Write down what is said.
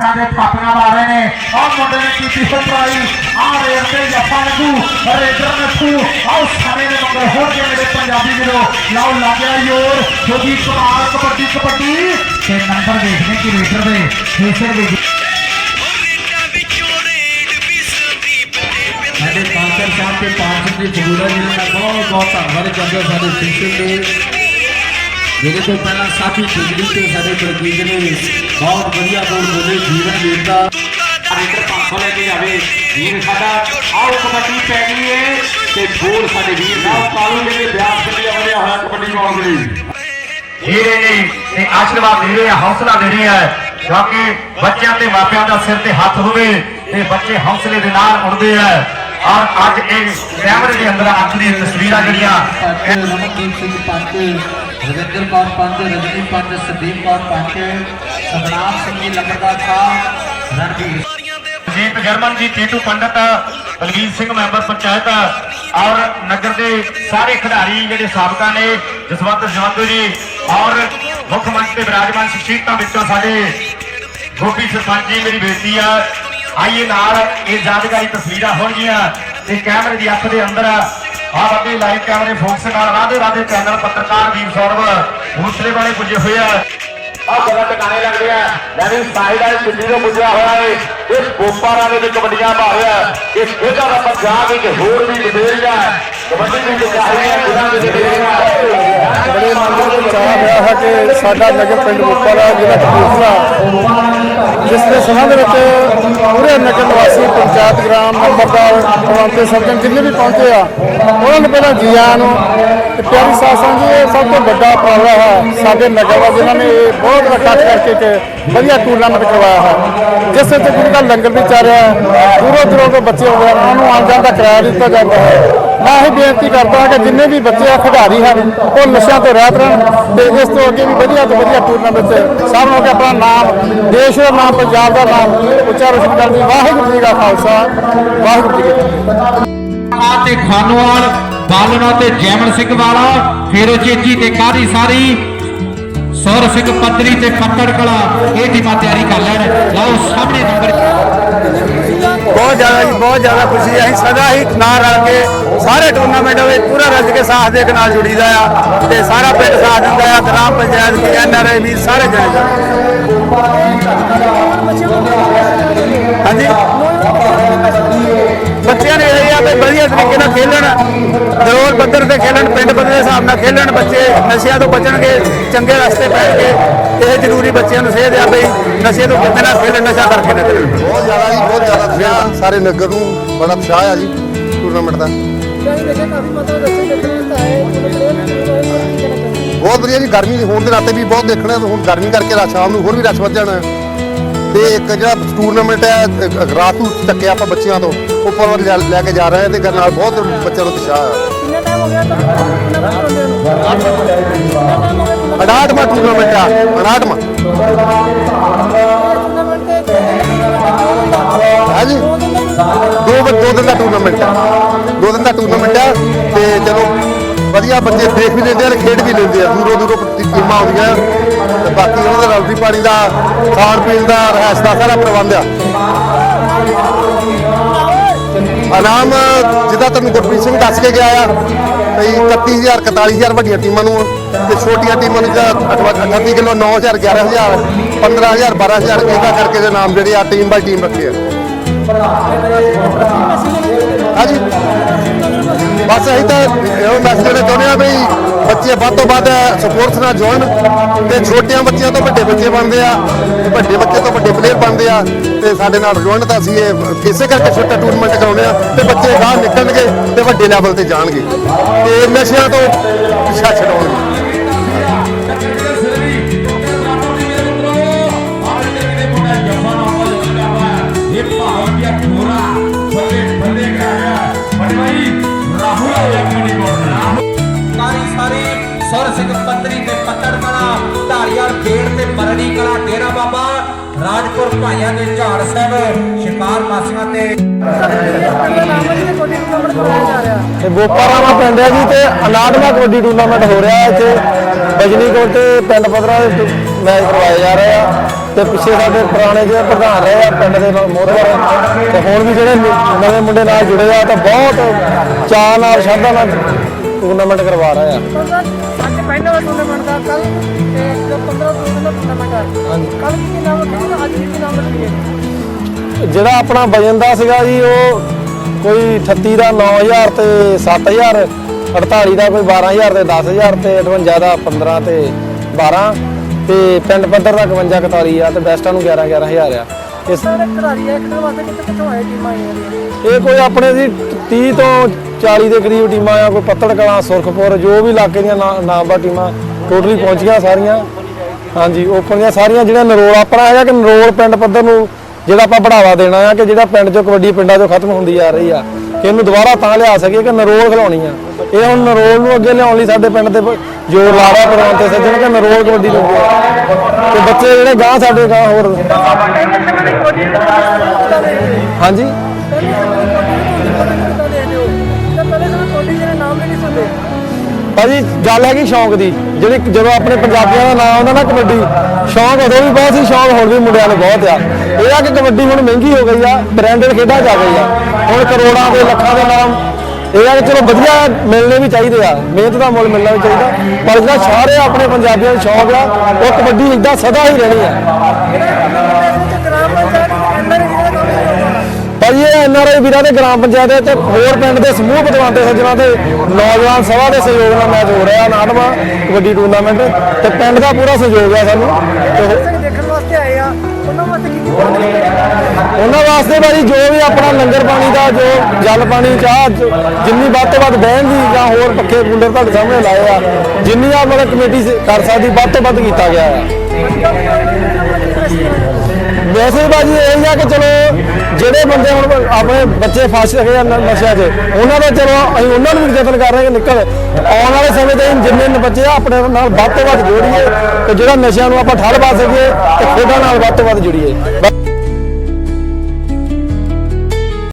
ਹੱਥਾਂ ਦੇ ਥਾਪੀਆਂ ਲਾ ਰਹੇ ਨੇ। ਆਹ ਮੁੰਡੇ ਨੇ ਕੀਤੀ ਸਪਰਾਈ ਆਹ ਰੇਡ ਤੇ ਜੱਫਾ ਲੱਗੂ। ਰੇਡਰ ਨੱਥੂ ਆਹ ਸਾਰੇ ਦੇ ਮਗਰ ਹੋਰ ਜੇ ਮੇਰੇ ਪੰਜਾਬੀ ਵੀਰੋ। ਲਾਓ ਲੱਗਿਆ ਯੋਰ ਜੋਗੀ ਕੁਮਾਰ, ਕਬੱਡੀ ਕਬੱਡੀ। ਤੇ ਨੰਬਰ ਦੇਖਦੇ ਕਿ ਰੇਡਰ ਦੇ ਫੇਸਰ ਦੇ ਸਾਡੇ ਕਾਂਸਰ ਸਾਹਿਬ ਤੇ ਪਾਰਸਲ ਦੀ ਫਗੂੜਾ ਜੀ ਦਾ ਬਹੁਤ ਬਹੁਤ ਧੰਨਵਾਦ ਕਰਦੇ ਹਾਂ ਸਾਡੇ ਸਿੱਖੇ ਤੇ ਜਿਹੜੇ ਤੋਂ ਪਹਿਲਾਂ ਸਾਥੀ ਬਿਜਲੀ ਤੇ ਸਾਡੇ ਪ੍ਰਤੀਨਿਧ ਨੇ ਬਹੁਤ ਵਧੀਆ ਗੋਲ ਬੋਲੇ ਜੀਵਨ ਜੀਵਦਾ ਰੇਡਰ ਪਾਸੋਂ ਲੈ ਕੇ ਜਾਵੇ। ਵੀਰ ਸਾਡਾ ਆਓ ਕਬੱਡੀ ਪੈ ਗਈ ਏ ਤੇ ਗੋਲ ਸਾਡੇ ਵੀਰ ਦਾ ਕਾਲੂ ਦੇ ਬਿਆਸ ਕੱਢਿਆ ਵਧਿਆ ਹੋਇਆ ਕਬੱਡੀ ਪਾਉਣ ਦੇ ਲਈ। ਹੀਰੇ ਨੇ ਤੇ ਆਸ਼ੀਰਵਾਦ ਦੇ ਰਹੇ ਹੌਸਲਾ ਦੇ ਰਹੇ ਕਿਉਂਕਿ ਬੱਚਿਆਂ ਤੇ ਮਾਪਿਆਂ ਦਾ ਸਿਰ ਤੇ ਹੱਥ ਹੋਵੇ ਤੇ ਬੱਚੇ ਹੌਸਲੇ ਦੇ ਨਾਲ ਉੱਡਦੇ ਆ। ਔਰ ਅੱਜ ਇਹ ਕੈਮਰੇ ਦੇ ਅੰਦਰ ਅੱਜ ਦੀਆਂ ਤਸਵੀਰਾਂ ਜਿਹੜੀਆਂ ਰਮਨਦੀਪ ਸਿੰਘ ਪੰਚ ਰਵਿੰਦਰ ਕੌਰ ਪੰਚ ਰਜਨੀ ਪੰਚ ਸੰਦੀਪ ਕੌਰ ਪੰਚ ਸਤਨਾਮ ਸਿੰਘ ਜੀ ਲੰਬਰਦਾਰ ਸਾਹਿਬ, ਰਣਵੀਰ ਜੀਤ ਜਰਮਨ ਜੀ ਟੀਟੂ ਪੰਡਤ, ਬਲਵੀਰ ਸਿੰਘ ਮੈਂਬਰ ਪੰਚਾਇਤ ਔਰ ਨਗਰ ਦੇ ਸਾਰੇ ਖਿਡਾਰੀ ਜਿਹੜੇ ਸਾਬਕਾ ਨੇ, ਜਸਵੰਤ ਜਵੰਦੂ ਜੀ ਔਰ ਮੁੱਖ ਮੰਤਰੀ ਤੇ ਵਿਰਾਜਮਾਨ ਸ਼ਖਸੀਅਤਾਂ ਵਿੱਚੋਂ ਸਾਡੇ ਗੋਪੀ ਸਰਪੰਚ ਜੀ, ਮੇਰੀ ਬੇਟੀ ਆ, ਆਈਏ ਨਾਲ, ਇਹ ਯਾਦਗਾਰੀ ਤਸਵੀਰਾਂ ਹੋਣਗੀਆਂ ਤੇ ਕੈਮਰੇ ਦੀ ਅੱਖ ਦੇ ਅੰਦਰ ਆ ਵੱਡੇ ਲਾਈਵ ਕੈਮਰੇ ਫੋਕਸ ਨਾਲ ਰਾਧੇ ਰਾਧੇ ਚੈਨਲ ਪੱਤਰਕਾਰ ਵੀਰ ਸੌਰਵ ਹੌਸਲੇ ਵਾਲੇ ਪੁੱਜੇ ਹੋਏ ਆ। ਆ ਜਗ੍ਹਾ ਟਿਕਾਣੇ ਲੱਗਦੇ ਆ। ਵੀ ਸਾਹਿਲ ਵਾਲੇ ਦਿੱਲੀ ਤੋਂ ਪੁੱਜਿਆ ਹੋਇਆ ਏ। ਇਸ ਗੋਪਾਰਾ ਦੇ ਵਿੱਚ ਕਬੱਡੀਆਂ ਪਾ ਰਿਹਾ ਇਸ ਖੇਡਾਂ ਦਾ ਪੰਜਾਬ ਵਿੱਚ ਹੋਰ ਵੀ ਵਧੇਰੀਆਂ ਕਬੱਡੀ ਦੀ ਚਾਹੀਏ ਜਿਨ੍ਹਾਂ ਦੇ ਵਧੇਰੀਆਂ ਬੜੇ ਮਨ ਨੂੰ ਚਾਹ ਹੈ ਕਿ ਸਾਡਾ ਨਗਰ ਪਿੰਡ ਮੁਕਤਸਰ ਜ਼ਿਲ੍ਹਾ ਕਪੂਰਥਲਾ। ਜਿਸ ਦੇ ਸੰਬੰਧ ਵਿੱਚ ਪੂਰੇ ਨਗਰ ਨਿਵਾਸੀ ਪੰਚਾਇਤ ਗ੍ਰਾਮ ਨੰਬਰਦਾਰ ਪ੍ਰਬੰਧਕ ਸਰਜਨ ਜਿੰਨੇ ਵੀ ਪਹੁੰਚੇ ਆ, ਉਹਨਾਂ ਨੂੰ ਪਹਿਲਾਂ ਜੀਆਂ ਨੂੰ ਤੇ ਪਿਆਰੀ ਸਾਸਾਂ ਜੀ, ਇਹ ਸਭ ਤੋਂ ਵੱਡਾ ਉਪਰਾਲਾ ਹੈ ਸਾਡੇ ਨਗਰ ਦਾ ਜਿਨ੍ਹਾਂ ਨੇ ਇਹ ਬਹੁਤ ਵੱਡਾ ਇਕੱਠ ਕਰਕੇ ਇੱਕ ਵਧੀਆ ਟੂਰਨਾਮੈਂਟ ਕਰਵਾਇਆ ਹੈ। ਜਿਸ ਵਿੱਚ ਗੁਰੂ ਦਾ ਲੰਗਰ ਵੀ ਚੱਲ ਰਿਹਾ ਹੈ ਦੂਰੋਂ ਦੂਰੋਂ ਤੋਂ ਬੱਚੇ ਆਉਂਦੇ ਹਨ, ਉਹਨਾਂ ਨੂੰ ਆਉਣ ਜਾਣ ਦਾ ਕਿਰਾਇਆ ਦਿੱਤਾ ਜਾਂਦਾ ਹੈ। ਮੈਂ ਇਹ ਬੇਨਤੀ ਕਰਦਾ ਕਿ ਜਿੰਨੇ ਵੀ ਬੱਚੇ ਆ, ਖਿਡਾਰੀ ਹਨ, ਉਹ ਨਸ਼ਿਆਂ ਤੋਂ ਰਹਿਤ ਰਹਿਣ ਤੇ ਇਸ ਤੋਂ ਅੱਗੇ ਵੀ ਵਧੀਆ ਤੋਂ ਵਧੀਆ ਟੂਰਨਾਮੈਂਟ 'ਚ ਨੂੰ ਆਪਣਾ ਨਾਮ, ਦੇਸ਼ ਦਾ ਨਾਮ, ਪੰਜਾਬ ਦਾ ਨਾਮ ਉੱਚਾ ਰੋਸ਼ਨ ਕਰਨ ਵਾਹਿਗੁਰੂ ਜੀ ਦਾ ਖਾਲਸਾ, ਵਾਹਿਗੁਰੂ ਜੀ ਕੀ ਫਤਿਹ। ਤੇ ਖਾਨੋਵਾਲ, ਬਾਲਣਾ ਤੇ ਜੈਮਨ ਸਿੰਘ ਵਾਲਾ, ਫੇਰੋ ਚੇਚੀ ਤੇ ਕਾਦੀ ਸਾਰੀ ਸੌਰ ਸਿੰਘ ਪੱਤਰੀ ਤੇ ਪੱਤੜ ਕਲਾ, ਇਹ ਟੀਮਾਂ ਤਿਆਰੀ ਕਰ ਲੈਣ। ਲਓ, ਸਾਹਮਣੇ ਨੰਬਰ ਬਹੁਤ ਜ਼ਿਆਦਾ ਜੀ, ਬਹੁਤ ਜ਼ਿਆਦਾ ਖੁਸ਼ੀ ਹੈ ਅਸੀਂ ਸਦਾ ਹੀ ਨਾਲ ਰਲ ਕੇ ਸਾਰੇ ਟੂਰਨਾਮੈਂਟ ਵਿੱਚ ਪੂਰਾ ਰੱਜ ਕੇ ਸਾਥ ਦੇ ਨਾਲ ਜੁੜੀਦਾ ਆ ਤੇ ਸਾਰਾ ਪਿੰਡ ਸਾਥ ਦਿੰਦਾ ਆ, ਗ੍ਰਾਮ ਪੰਚਾਇਤ, ਕੀ ਐਨ ਆਰ ਆਈ ਵੀ ਸਾਰੇ ਜਣੇ। ਹਾਂਜੀ। ਵਧੀਆ ਤਰੀਕੇ ਨਾਲ ਖੇਲਣ, ਜ਼ਰੂਰ ਪੱਧਰ ਤੇ ਖੇਲਣ, ਪਿੰਡ ਪੱਧਰ ਦੇ ਹਿਸਾਬ ਨਾਲ ਖੇਲਣ, ਬੱਚੇ ਨਸ਼ਿਆਂ ਤੋਂ ਬਚਣਗੇ, ਚੰਗੇ ਰਸਤੇ ਪੈਣਗੇ, ਇਹ ਜ਼ਰੂਰੀ ਬੱਚਿਆਂ ਨੂੰ ਸੇਧ ਆ ਬਈ ਨਸ਼ੇ ਤੋਂ ਕਿਤੇ ਖੇਲਣ, ਨਸ਼ਾ ਕਰਕੇ ਨਾ ਖੇਲਣ। ਬਹੁਤ ਜ਼ਿਆਦਾ ਜੀ, ਬਹੁਤ ਜ਼ਿਆਦਾ ਉਤਸ਼ਾਹ ਸਾਰੇ ਨਗਰ ਨੂੰ ਬੜਾ ਉਤਸ਼ਾਹ ਆ ਜੀ ਟੂਰਨਾਮੈਂਟ ਦਾ। ਬਹੁਤ ਵਧੀਆ ਜੀ, ਗਰਮੀ ਹੋਣ ਦੇ ਨਾਤੇ ਵੀ ਬਹੁਤ ਦੇਖਣਾ ਹੁਣ ਗਰਮੀ ਕਰਕੇ ਰਾ- ਸ਼ਾਮ ਨੂੰ ਹੋਰ ਵੀ ਰਸ਼ ਵੱਧ ਜਾਣਾ। ਤੇ ਇੱਕ ਜਿਹੜਾ ਟੂਰਨਾਮੈਂਟ ਹੈ ਰਾਤ ਨੂੰ ਚੱਕਿਆ ਆਪਾਂ ਬੱਚਿਆਂ ਤੋਂ ਉੱਪਰ ਵੱਲ ਲੈ- ਕੇ ਜਾ ਰਹੇ ਹਾਂ ਤੇ ਇਹਦੇ ਨਾਲ ਬਹੁਤ ਬੱਚਿਆਂ ਨੂੰ ਉਤਸ਼ਾਹ ਹੈ 68ਵਾਂ ਟੂਰਨਾਮੈਂਟ ਆ 68ਵਾਂ ਹੈ। ਜੀ ਦੋ ਦੋ ਦਿਨ ਦਾ ਟੂਰਨਾਮੈਂਟ ਆ। ਦੋ ਦਿਨ ਦਾ ਟੂਰਨਾਮੈਂਟ ਆ ਤੇ ਚਲੋ ਵਧੀਆ ਬੱਚੇ ਦੇਖ ਵੀ ਲੈਂਦੇ ਆ ਤੇ ਖੇਡ ਵੀ ਲੈਂਦੇ ਆ। ਦੂਰੋਂ ਦੂਰੋਂ ਟੀਮਾਂ ਆਉਂਦੀਆਂ। ਤੇ ਬਾਕੀ ਉਹਨਾਂ ਦਾ ਰੋਟੀ ਪਾਣੀ ਦਾ, ਖਾਣ ਪੀਣ ਦਾ ਰਹਿਸ ਦਾ ਸਾਰਾ ਪ੍ਰਬੰਧ ਆ। ਇਨਾਮ ਜਿੱਦਾਂ ਤੁਹਾਨੂੰ ਗੁਰਪ੍ਰੀਤ ਸਿੰਘ ਦੱਸ ਕੇ ਗਿਆ ਆ ਕਈ 31000 41000 ਵੱਡੀਆਂ ਟੀਮਾਂ ਨੂੰ ਤੇ ਛੋਟੀਆਂ ਟੀਮਾਂ ਨੂੰ ਜਿਹੜਾ 38 ਕਿਲੋ 9000 11000 15000 12000 ਇਹਦਾ ਕਰਕੇ ਦੇ ਨਾਮ ਜਿਹੜੇ ਆ ਟੀਮ ਬਾਈ ਟੀਮ ਰੱਖੇ ਆ। ਹਾਂਜੀ। ਬਸ ਅਸੀਂ ਤਾਂ ਇਹੋ ਮੈਸੇਜ ਦੇਣਾ ਚਾਹੁੰਦੇ ਆ ਵੀ ਬੱਚੇ ਵੱਧ ਤੋਂ ਵੱਧ ਸਪੋਰਟਸ ਨਾਲ ਜੁੜਨ ਤੇ ਛੋਟਿਆਂ ਬੱਚਿਆਂ ਤੋਂ ਵੱਡੇ ਬੱਚੇ ਬਣਦੇ ਆ, ਵੱਡੇ ਬੱਚੇ ਤੋਂ ਵੱਡੇ ਪਲੇਅਰ ਬਣਦੇ ਆ ਤੇ ਸਾਡੇ ਨਾਲ ਜੁੜਨ ਤਾਂ ਅਸੀਂ ਇਹ ਇਸੇ ਕਰਕੇ ਛੋਟਾ ਟੂਰਨਾਮੈਂਟ ਕਰਾਉਂਦੇ ਆ ਤੇ ਬੱਚੇ ਬਾਹਰ ਨਿਕਲਣਗੇ ਤੇ ਵੱਡੇ ਲੈਵਲ ਤੇ ਜਾਣਗੇ। ਤੇ ਨਸ਼ਿਆਂ ਤੋਂ ਪਿੱਛਾ ਛਡਾਉਣਗੇ। ਰਾਜਪੁਰ ਭਾਈਆਂ ਦੇ ਝਾੜ ਸਾਹਿਬ ਸ਼ਿਕਾਰ ਮਾਸੀਆਂ ਤੇ ਤੇ ਗੋਪਾਰਾਵਾ ਪਿੰਡ ਹੈ ਜੀ ਤੇ ਅਨਾਟਮਾ ਕਬੱਡੀ ਟੂਰਨਾਮੈਂਟ ਹੋ ਰਿਹਾ ਹੈ ਇੱਥੇ। ਬਜਨੀ ਕੋਟ ਤੇ ਪਿੰਡ ਪੱਧਰਾਂ ਦੇ ਮੈਚ ਕਰਵਾਏ ਜਾ ਰਹੇ ਆ ਤੇ ਪਿੱਛੇ ਸਾਡੇ ਪੁਰਾਣੇ ਜਿਹੜੇ ਪ੍ਰਧਾਨ ਰਹੇ ਆ ਪਿੰਡ ਦੇ ਮੋਹਤਵਰ ਤੇ ਹੁਣ ਵੀ ਜਿਹੜੇ ਨਵੇਂ ਮੁੰਡੇ ਨਾਲ ਜੁੜੇ ਆ ਤਾਂ ਬਹੁਤ ਚਾਅ ਨਾਲ ਸ਼ਰਧਾ ਨਾਲ ਟੂਰਨਾਮੈਂਟ ਕਰਵਾ ਰਹੇ ਆ। ਅੱਜ ਪਹਿਲਾ ਟੂਰਨਾਮੈਂਟ ਦਾ ਕੱਲ ਤੇ 15 ਤੋਂ ਦਾ ਟੂਰਨਾਮੈਂਟ ਆ ਕੱਲ ਕੀ ਨਾਮ ਰੱਖਿਆ ਅੱਜ ਕੀ ਨਾਮ ਰੱਖਿਆ ਜਿਹੜਾ ਆਪਣਾ ਵਜਨ ਦਾ ਸੀਗਾ ਜੀ ਉਹ ਕੋਈ 38 ਦਾ 9000 ਤੇ 7000 48 ਦਾ ਕੋਈ 12000 ਤੇ 10000 ਤੇ 58 ਦਾ 15 ਤੇ 12 ਤੇ ਪਿੰਡ ਪੱਧਰ ਦਾ 51 41 ਆ ਤੇ ਬੈਸਟਾਂ ਨੂੰ 11 11000 ਆ। ਇਸ ਖਿਡਾਰੀ ਆ ਖੇਡਣ ਵਾਸਤੇ ਕਿੱਥੇ ਕਿੱਥੋਂ ਆਏ ਟੀਮਾਂ ਇਹ ਕੋਈ ਆਪਣੇ ਦੀ 30 ਤੋਂ 40 ਦੇ ਕਰੀਬ ਟੀਮਾਂ ਆ ਕੋਈ ਪੱਤੜ ਕਲਾਂ ਸੁਰਖਪੁਰ ਜੋ ਵੀ ਇਲਾਕੇ ਦੀਆਂ ਨਾਮਵਰ ਟੀਮਾਂ ਟੋਟਲੀ ਪਹੁੰਚ ਗਿਆ ਸਾਰੀਆਂ। ਹਾਂਜੀ ਓਪਨ ਦੀਆਂ ਸਾਰੀਆਂ ਜਿਹੜੀਆਂ ਨਰੋਲ, ਆਪਣਾ ਹੈਗਾ ਕਿ ਨਰੋਲ ਪਿੰਡ ਪੱਧਰ ਨੂੰ ਜਿਹੜਾ ਆਪਾਂ ਬੜਾਵਾ ਦੇਣਾ ਆ ਕਿ ਜਿਹੜਾ ਪਿੰਡ ਚੋਂ ਕਬੱਡੀ ਪਿੰਡਾਂ ਚੋਂ ਖਤਮ ਹੁੰਦੀ ਆ ਰਹੀ ਆ, ਕਿ ਇਹਨੂੰ ਦੁਬਾਰਾ ਤਾਂ ਲਿਆ ਸਕੀਏ ਕਿ ਨਰੋਲ ਖਿਲਾਉਣੀ ਆ। ਇਹ ਹੁਣ ਨਰੋਲ ਨੂੰ ਅੱਗੇ ਲਿਆਉਣ ਲਈ ਸਾਡੇ ਪਿੰਡ ਦੇ ਜੋਰ ਲਾ ਰਿਹਾ ਪ੍ਰਬੰਧ ਤੇ ਸੱਜਣ ਕਿ ਨਰੋਲ ਕਬੱਡੀ ਨੂੰ ਤੇ ਬੱਚੇ ਜਿਹੜੇ ਗਾਂ ਸਾਡੇ ਗਾਂ ਹੋਰ। ਹਾਂਜੀ। ਭਾਜੀ, ਗੱਲ ਹੈਗੀ ਸ਼ੌਂਕ ਦੀ। ਜਿਹੜੀ ਜਦੋਂ ਆਪਣੇ ਪੰਜਾਬੀਆਂ ਦਾ ਨਾਮ ਆਉਂਦਾ ਨਾ ਕਬੱਡੀ, ਸ਼ੌਂਕ ਉਦੋਂ ਵੀ ਬਹੁਤ ਸੀ, ਸ਼ੌਂਕ ਹੁਣ ਵੀ ਮੁੰਡਿਆਂ ਨੂੰ ਬਹੁਤ ਆ। ਇਹ ਆ ਕਿ ਕਬੱਡੀ ਹੁਣ ਮਹਿੰਗੀ ਹੋ ਗਈ ਆ ਬ੍ਰਾਂਡਡ ਖੇਡਾਂ ਜਾ ਗਈ ਆ। ਹੁਣ ਕਰੋੜਾਂ ਦੇ ਲੱਖਾਂ ਦੇ ਨਾਮ। ਇਹ ਆ ਕਿ ਚਲੋ ਵਧੀਆ ਮਿਲਣੇ ਵੀ ਚਾਹੀਦੇ ਆ, ਮਿਹਨਤ ਦਾ ਮੁੱਲ ਮਿਲਣਾ ਵੀ ਚਾਹੀਦਾ। ਪਰ ਜਿਹੜਾ ਸਾਰੇ ਆਪਣੇ ਪੰਜਾਬੀਆਂ ਦਾ ਸ਼ੌਂਕ ਆ, ਉਹ ਕਬੱਡੀ ਇਦਾਂ ਸਦਾ ਹੀ ਰਹਿਣੀ ਆ। ਭਾਜੀ ਇਹ ਐਨਆਰਆਈ ਵੀਰਾਂ ਦੇ ਗ੍ਰਾਮ ਪੰਚਾਇਤ ਤੇ ਹੋਰ ਪਿੰਡ ਦੇ ਸਮੂਹ ਪਤਵੰਤੇ ਸੱਜਣਾ ਤੇ ਨੌਜਵਾਨ ਸਭਾ ਦੇ ਸਹਿਯੋਗ ਨਾਲ ਮੈਚ ਹੋ ਰਿਹਾ ਨਾਟਵਾ ਕਬੱਡੀ ਟੂਰਨਾਮੈਂਟ ਤੇ ਪਿੰਡ ਦਾ ਪੂਰਾ ਸਹਿਯੋਗ ਆ ਸਾਨੂੰ। ਤੇ ਦੇਖਣ ਵਾਸਤੇ ਆਏ ਆ। ਉਹਨਾਂ ਵਾਸਤੇ ਕੀ ਉਹਨਾਂ ਵਾਸਤੇ ਭਾਜੀ ਜੋ ਵੀ ਆਪਣਾ ਲੰਗਰ ਪਾਣੀ ਦਾ ਜੋ ਜਲ ਪਾਣੀ ਚਾਹ ਜਿੰਨੀ ਵੱਧ ਤੋਂ ਵੱਧ ਬਹਿਣ ਦੀ ਜਾਂ ਹੋਰ ਪੱਖੇ ਕੂਲਰ ਤੁਹਾਡੇ ਸਾਹਮਣੇ ਲਾਏ ਆ ਜਿੰਨੀ ਆ ਮਤਲਬ ਕਮੇਟੀ ਕਰ ਸਕਦੀ ਵੱਧ ਤੋਂ ਵੱਧ ਕੀਤਾ ਗਿਆ ਆ। ਵੈਸੇ ਭਾਜੀ ਇਹ ਆ ਕਿ ਚਲੋ ਜਿਹੜੇ ਬੰਦੇ ਹੁਣ ਆਪਣੇ ਬੱਚੇ ਫਸ ਗਏ ਆ ਨਸ਼ਿਆਂ 'ਚ, ਉਹਨਾਂ ਦਾ ਚਲੋ ਅਸੀਂ ਉਹਨਾਂ ਨੂੰ ਵੀ ਯਤਨ ਕਰ ਰਹੇ ਹਾਂ ਕਿ ਨਿਕਲ, ਆਉਣ ਵਾਲੇ ਸਮੇਂ ਤੇ ਜਿੰਨੇ ਬੱਚੇ ਆ ਆਪਣੇ ਨਾਲ ਵੱਧ ਤੋਂ ਵੱਧ ਜੋੜੀਏ ਤੇ ਜਿਹੜਾ ਨਸ਼ਿਆਂ ਨੂੰ ਆਪਾਂ ਠੱਲ ਪਾ ਸਕੀਏ ਤੇ ਖੇਡਾਂ ਨਾਲ ਵੱਧ ਤੋਂ ਵੱਧ ਜੁੜੀਏ।